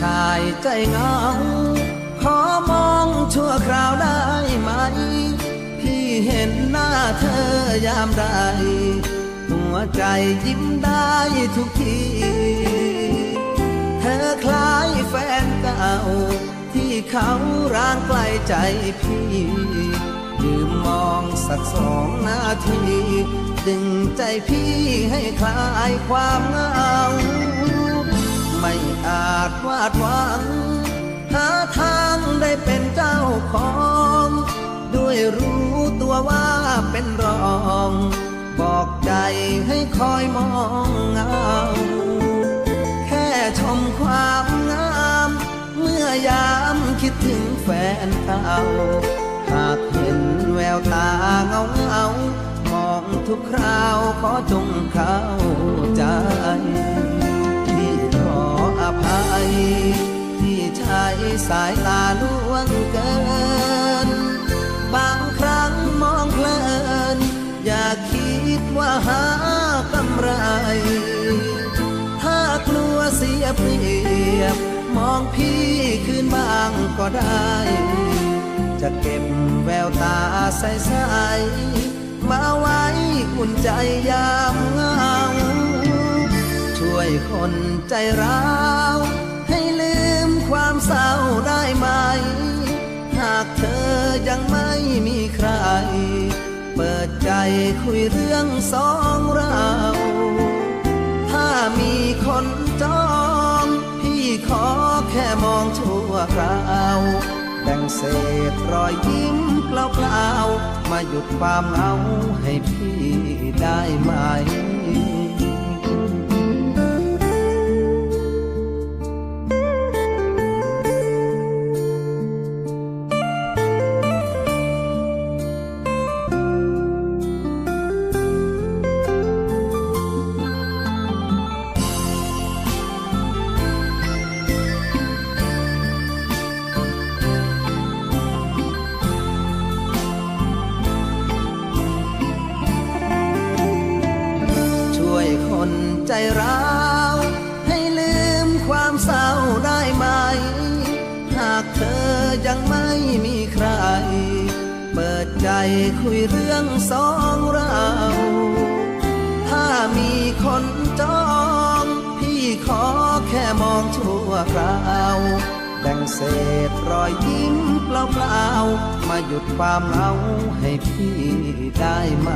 ชายใจเงา ขอมองชั่วคราวได้ไหม พี่เห็นหน้าเธอยามใด หัวใจยิ้มได้ทุกที เธอคล้ายแฟนเก่า ที่เขาร่างไกลใจพี่ยืมมองสักสองนาที ดึงใจพี่ให้คลายความเหงาไม่อา วาดหวัง หาทางได้เป็นเจ้าของ ด้วยรู้ตัวว่าเป็นรอง บอกใจให้คอยมองเงาแค่ชมความงาม เมื่อยามคิดถึงแฟนเก่าหากเห็นแววตาเงาเงามองทุกคราวขอจงเข้าใจ สายตาล่วงเกิน บางครั้งมองเพลิน อย่าคิดว่าหากำไร ถ้ากลัวเสียเปรียบ มองพี่คืนบ้างก็ได้ จะเก็บแววตาใสๆมาไว้อุ่นใจยามเหงาช่วยคนใจร้าว ความเศร้าได้ไหม หากเธอยังไม่มีใคร เปิดใจคุยเรื่องสองเรา ถ้ามีคนจองพี่ขอแค่มองชั่วคราวแบ่งเศษรอยยิ้มเปล่าๆมาหยุดความเหงาให้พี่ได้ไหม ใจร้าวให้ลืมความเศร้าได้ไหม หากเธอยังไม่มีใคร เปิดใจคุยเรื่องสองเรา ถ้ามีคนจอง พี่ขอแค่มองชั่วคราวแบ่งเศษรอยยิ้มเปล่าๆมาหยุดความเหงาให้พี่ได้ไหม